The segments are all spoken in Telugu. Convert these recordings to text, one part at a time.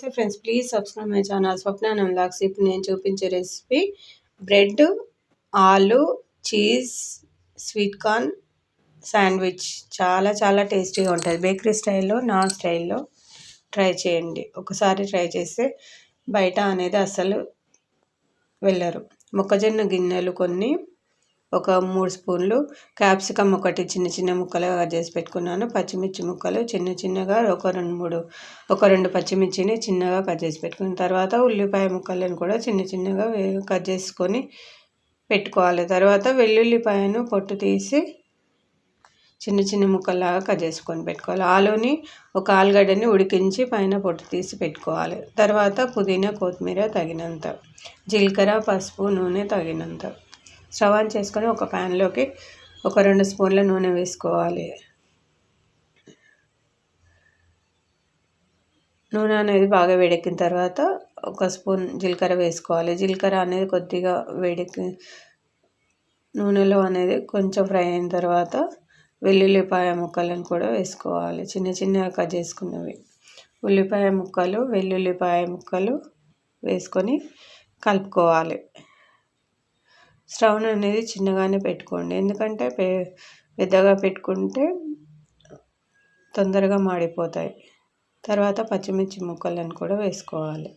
నమస్తే friends please subscribe my channel Swapna lakhs. ఇప్పుడు నేను చూపించే recipe bread aloo cheese sweet corn sandwich చాలా చాలా టేస్టీగా ఉంటుంది. బేకరీ స్టైల్లో నా స్టైల్లో ట్రై చేయండి. ఒకసారి ట్రై చేస్తే బయట అనేది అసలు వెళ్ళరు. మొక్కజొన్న గిన్నెలు కొన్ని ఒక మూడు స్పూన్లు క్యాప్సికమ్ ఒకటి చిన్న చిన్న ముక్కలుగా కట్ చేసి పెట్టుకున్నాను. పచ్చిమిర్చి ముక్కలు చిన్న చిన్నగా ఒక రెండు మూడు ఒక రెండు పచ్చిమిర్చిని చిన్నగా కట్ చేసి పెట్టుకున్న తర్వాత ఉల్లిపాయ ముక్కలను కూడా చిన్న చిన్నగా కట్ చేసుకొని పెట్టుకోవాలి. తర్వాత వెల్లుల్లిపాయను పొట్టు తీసి చిన్న చిన్న ముక్కల్లాగా కట్ చేసుకొని పెట్టుకోవాలి. ఆలుని ఒక ఆలుగడ్డని ఉడికించి పైన పొట్టు తీసి పెట్టుకోవాలి. తర్వాత పుదీనా కొత్తిమీర తగినంత జీలకర్ర పసుపు నూనె తగినంత. స్టవ్ ఆన్ చేసుకొని ఒక ప్యాన్లోకి ఒక రెండు స్పూన్ల నూనె వేసుకోవాలి. నూనె అనేది బాగా వేడెక్కిన తర్వాత ఒక స్పూన్ జీలకర్ర వేసుకోవాలి. జీలకర్ర అనేది కొద్దిగా వేడెక్కి నూనెలో అనేది కొంచెం ఫ్రై అయిన తర్వాత వెల్లుల్లిపాయ ముక్కలను కూడా వేసుకోవాలి. చిన్న చిన్నగా కట్ చేసుకున్నవి. ఉల్లిపాయ ముక్కలు వెల్లుల్లిపాయ ముక్కలు వేసుకొని కలుపుకోవాలి. స్టవ్ అనేది చిన్నగానే పెట్టుకోండి. ఎందుకంటే పె పెద్దగా పెట్టుకుంటే తొందరగా మాడిపోతాయి. తర్వాత పచ్చిమిర్చి ముక్కలను కూడా వేసుకోవాలి.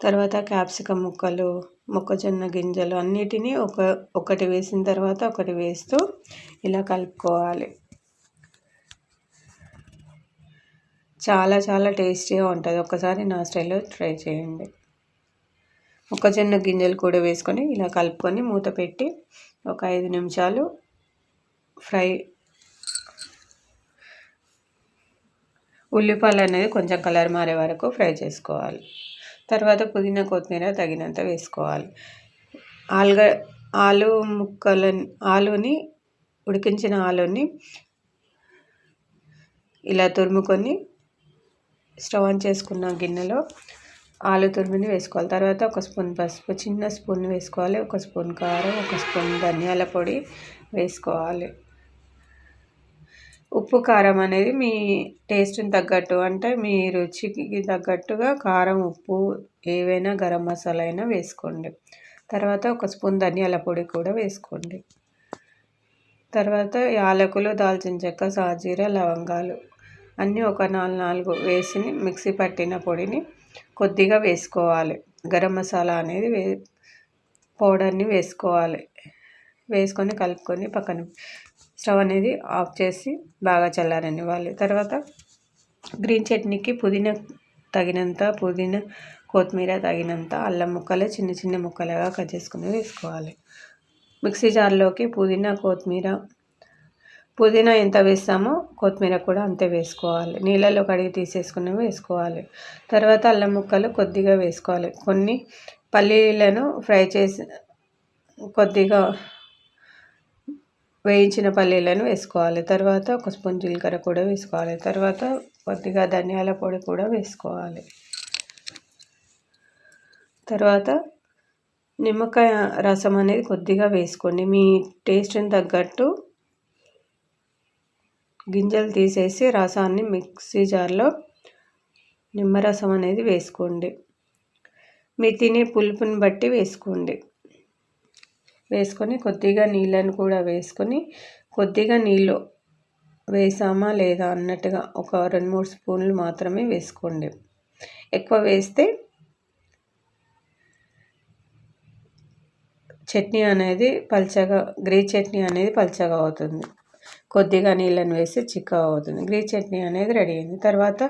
తర్వాత క్యాప్సికమ్ ముక్కలు మొక్కజొన్న గింజలు అన్నిటినీ ఒక ఒకటి వేసిన తర్వాత ఒకటి వేస్తూ ఇలా కలుపుకోవాలి. చాలా చాలా టేస్టీగా ఉంటుంది. ఒకసారి నా స్టైల్లో ట్రై చేయండి. మొక్కజొన్న గింజలు కూడా వేసుకొని ఇలా కలుపుకొని మూత పెట్టి ఒక ఐదు నిమిషాలు ఫ్రై ఉల్లిపాయలు అనేది కొంచెం కలర్ మారే వరకు ఫ్రై చేసుకోవాలి. తర్వాత పుదీనా కొత్తిమీర తగినంత వేసుకోవాలి. ఆలుగ ఆలు ముక్కలని ఆలుని ఉడికించిన ఆలుని ఇలా తురుముకొని స్టవ్ ఆన్ చేసుకున్న గిన్నెలో ఆలు తురిమిని వేసుకోవాలి. తర్వాత ఒక స్పూన్ పసుపు చిన్న స్పూన్ వేసుకోవాలి. ఒక స్పూన్ కారం ఒక స్పూన్ ధనియాల పొడి వేసుకోవాలి. ఉప్పు కారం అనేది మీ టేస్ట్ని తగ్గట్టు అంటే మీ రుచికి తగ్గట్టుగా కారం ఉప్పు ఏవైనా గరం మసాలా అయినా వేసుకోండి. తర్వాత ఒక స్పూన్ ధనియాల పొడి కూడా వేసుకోండి. తర్వాత యాలకులు దాల్చిన చెక్క సాజీర లవంగాలు అన్నీ ఒక నాలుగు నాలుగు వేసి మిక్సీ పట్టిన పొడిని కొద్దిగా వేసుకోవాలి. గరం మసాలా అనేది వే పౌడర్ని వేసుకోవాలి. వేసుకొని కలుపుకొని పక్కన స్టవ్ అనేది ఆఫ్ చేసి బాగా చల్లారనివ్వాలి. తర్వాత గ్రీన్ చట్నీకి పుదీనా తగినంత పుదీనా కొత్తిమీర తగినంత అల్లం ముక్కలు చిన్న చిన్న ముక్కలుగా కట్ చేసుకుని వేసుకోవాలి. మిక్సీ జార్లోకి పుదీనా కొత్తిమీర పుదీనా ఎంత వేస్తామో కొత్తిమీర కూడా అంతే వేసుకోవాలి. నీళ్ళలో కడిగి తీసేసుకుని వేసుకోవాలి. తర్వాత అల్లం ముక్కలు కొద్దిగా వేసుకోవాలి. కొన్ని పల్లీలను ఫ్రై చేసి కొద్దిగా వేయించిన పల్లీలను వేసుకోవాలి. తర్వాత ఒక స్పూన్ జీలకర్ర కూడా వేసుకోవాలి. తర్వాత కొద్దిగా ధనియాల పొడి కూడా వేసుకోవాలి. తర్వాత నిమ్మకాయ రసం అనేది కొద్దిగా వేసుకోండి. మీ టేస్ట్ని తగ్గట్టు గింజలు తీసేసి రసాన్ని మిక్సీ జార్లో నిమ్మరసం అనేది వేసుకోండి. మీ తినే పులుపుని బట్టి వేసుకోండి. వేసుకొని కొద్దిగా నీళ్ళను కూడా వేసుకొని కొద్దిగా నీళ్ళు వేసామా లేదా అన్నట్టుగా ఒక రెండు మూడు స్పూన్లు మాత్రమే వేసుకోండి. ఎక్కువ వేస్తే చట్నీ అనేది పల్చగా గ్రే చట్నీ అనేది పల్చగా అవుతుంది. కొద్దిగా నీళ్ళని వేసి చిక్క అవుతుంది గ్రీ చట్నీ అనేది రెడీ అయింది. తర్వాత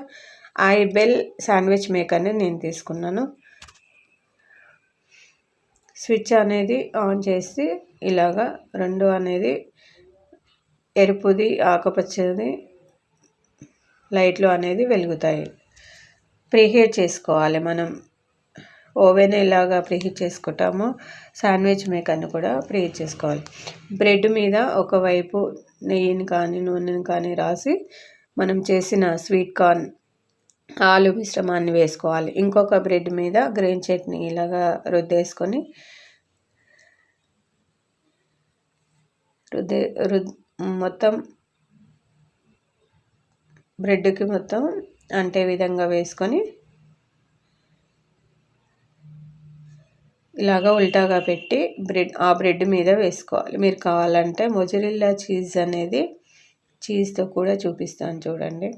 ఐబెల్ శాండ్విచ్ మేకర్ని నేను తీసుకున్నాను. స్విచ్ అనేది ఆన్ చేసి ఇలాగా రెండు అనేది ఎరుపుది ఆకుపచ్చది లైట్లు అనేది వెలుగుతాయి. ప్రీహీట్ చేసుకోవాలి మనం. ఓవెన్ ఎలాగా ప్రీహీట్ చేసుకుంటామో శాండ్విచ్ మేకర్ని కూడా ప్రీహీట్ చేసుకోవాలి. బ్రెడ్ మీద ఒకవైపు నెయ్యిని కానీ నూనెని కానీ రాసి మనం చేసిన స్వీట్ కార్న్ ఆలు మిశ్రమాన్ని వేసుకోవాలి. ఇంకొక బ్రెడ్ మీద గ్రీన్ చట్నీ ఇలాగా రుద్దేసుకొని రుద్దే రుద్ మొత్తం బ్రెడ్కి మొత్తం అంటే విధంగా వేసుకొని ఇలాగా ఉల్టాగా పెట్టి బ్రెడ్ ఆ బ్రెడ్ మీద వేసుకోవాలి. మీరు కావాలంటే మొజరిల్లా చీజ్ అనేది చీజ్తో కూడా చూపిస్తాను చూడండి.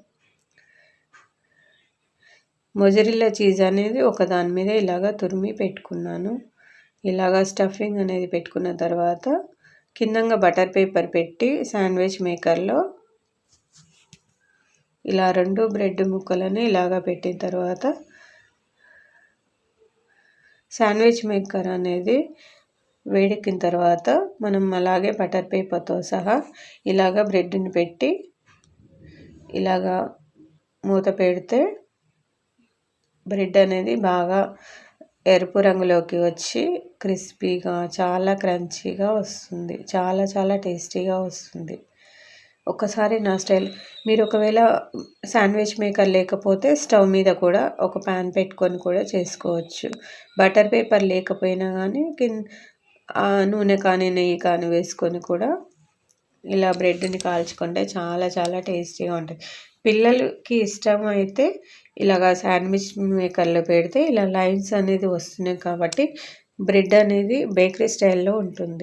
మొజరిల్లా చీజ్ అనేది ఒక దాని మీద ఇలాగా తురిమి పెట్టుకున్నాను. ఇలాగా స్టఫింగ్ అనేది పెట్టుకున్న తర్వాత కిందంగా బటర్ పేపర్ పెట్టి శాండ్విచ్ మేకర్లో ఇలా రెండు బ్రెడ్ ముక్కలని ఇలాగా పెట్టిన తర్వాత శాండ్విచ్ మేకర్ అనేది వేడెక్కిన తర్వాత మనం అలాగే బటర్ పేపర్తో సహా ఇలాగ బ్రెడ్ని పెట్టి ఇలాగా మూత పెడితే బ్రెడ్ అనేది బాగా ఎరుపు రంగులోకి వచ్చి క్రిస్పీగా చాలా క్రంచీగా వస్తుంది. చాలా చాలా టేస్టీగా వస్తుంది. ఒక్కసారి నా స్టైల్. మీరు ఒకవేళ శాండ్విచ్ మేకర్ లేకపోతే స్టవ్ మీద కూడా ఒక ప్యాన్ పెట్టుకొని కూడా చేసుకోవచ్చు. బటర్ పేపర్ లేకపోయినా కానీ కింద నూనె కానీ నెయ్యి కానీ వేసుకొని కూడా ఇలా బ్రెడ్ని కాల్చుకుంటే చాలా చాలా టేస్టీగా ఉంటుంది. పిల్లలకి ఇష్టం అయితే ఇలాగ శాండ్విచ్ మేకర్లో పెడితే ఇలా లైన్స్ అనేది వస్తున్నాయి కాబట్టి బ్రెడ్ అనేది బేకరీ స్టైల్లో ఉంటుంది.